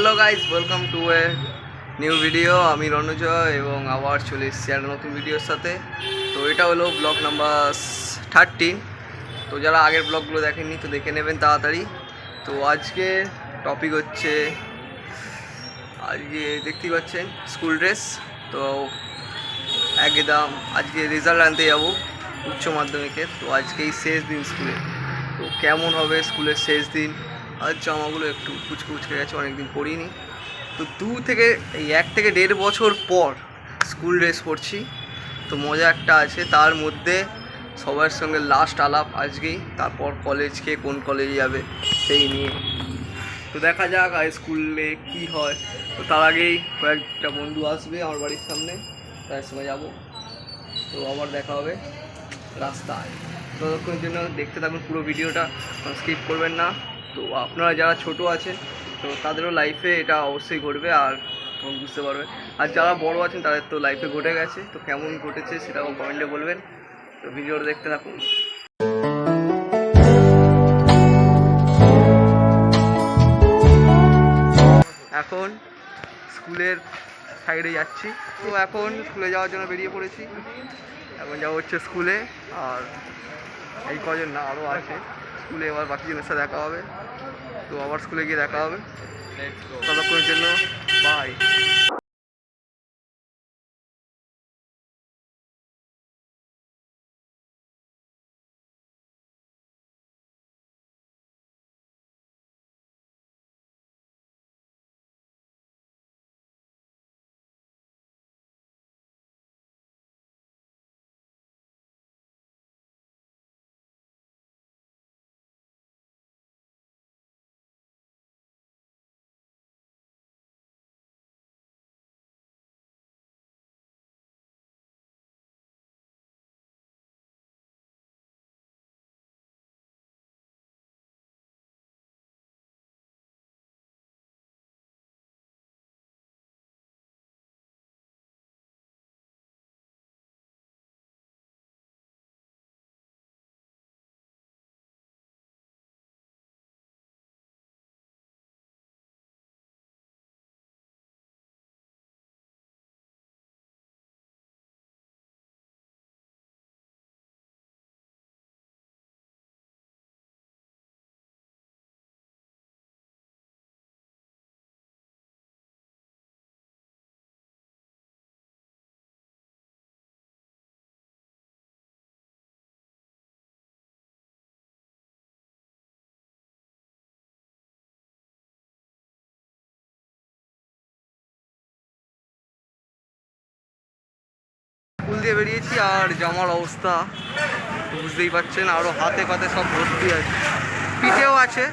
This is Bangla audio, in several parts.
Hello guys welcome to a new video আমি রণজয় এবং আবার চলে এসেছি একটা নতুন ভিডিওর সাথে। তো এটা হলো ব্লগ নাম্বার থার্টিন তো যারা আগের ব্লগগুলো দেখেননি, তো দেখে নেবেন তাড়াতাড়ি। তো আজকে টপিক হচ্ছে, আজকে দেখতেই পাচ্ছেন স্কুল ড্রেস তো একদম আজকে রেজাল্ট আনতে যাব উচ্চ মাধ্যমিকের। তো আজকেই শেষ দিন স্কুলে তো কেমন হবে স্কুলের শেষ দিন? আর জামাগুলো একটু কুচকে কুচকে গেছে, অনেকদিন পরিনি। তো দু থেকে, এই এক থেকে দেড় বছর পর স্কুল ড্রেস পরছি। তো মজা একটা আছে, তার মধ্যে সবার সঙ্গে লাস্ট আলাপ আজকেই, তারপর কলেজকে কোন কলেজে যাবে সেই নিয়ে। তো দেখা যাক আর স্কুলে কী হয়। তো তার আগেই কয়েকটা বন্ধু আসবে আমার বাড়ির সামনে তার সঙ্গে যাব। তো আবার দেখা হবে রাস্তায়। ততক্ষণের জন্য দেখতে থাকুন পুরো ভিডিওটা স্কিপ করবেন না। তো আপনারা যারা ছোট আছেন, তো তাদেরও লাইফে এটা অবশ্যই ঘটবে আর বুঝতে পারবেন আর যারা বড় আছেন, তাদের তো লাইফে ঘটে গেছে। তো কেমন ঘটেছে সেটাও কমেন্টে বলবেন। তো ভিডিওটা দেখতে থাকুন। এখন স্কুলের সাইডে যাচ্ছি। তো এখন স্কুলে যাওয়ার জন্য বেরিয়ে পড়েছি। এখন যাব হচ্ছে স্কুলে আর এই কজন না আরও আছে। স্কুলে এবার বাকি জনের সাথে দেখা হবে। তো আবার স্কুলে গিয়ে দেখা হবে। ততক্ষণের জন্য বাই দিয়ে বেরিয়েছি আর জামার অবস্থা বুঝতেই পারছেন আরও হাতে পাতে সব ভর্তি আছে। পিঠেও আছে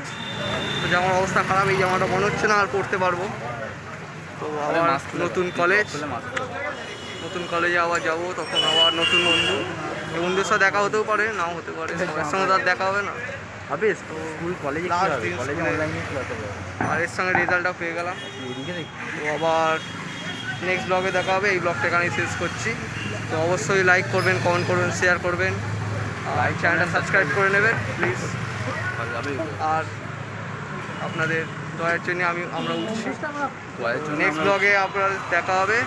তো জামার অবস্থা খারাপ এই জামাটা মনে হচ্ছে না আর পড়তে পারব। তো আবার নতুন কলেজ নতুন কলেজে আবার যাব তখন আবার নতুন বন্ধু। বন্ধুর সাথে দেখা হতেও পারে নাও হতে পারে সবার সঙ্গে তো আর দেখা হবে না। হবে? স্কুল কলেজে কলেজে অনলাইনে আর এর সঙ্গে রেজাল্টটা পেয়ে গেলাম। তো আবার নেক্সট ব্লগে দেখা হবে এই ব্লগটা এখানেই শেষ করছি। তো অবশ্যই লাইক করবেন কমেন্ট করবেন শেয়ার করবেন। আর চ্যানেলটা সাবস্ক্রাইব করে নেবেন প্লিজ আর আপনাদের দয়ার জন্য আমি আমরা উঠছি। নেক্সট ব্লগে আপনার দেখা হবে.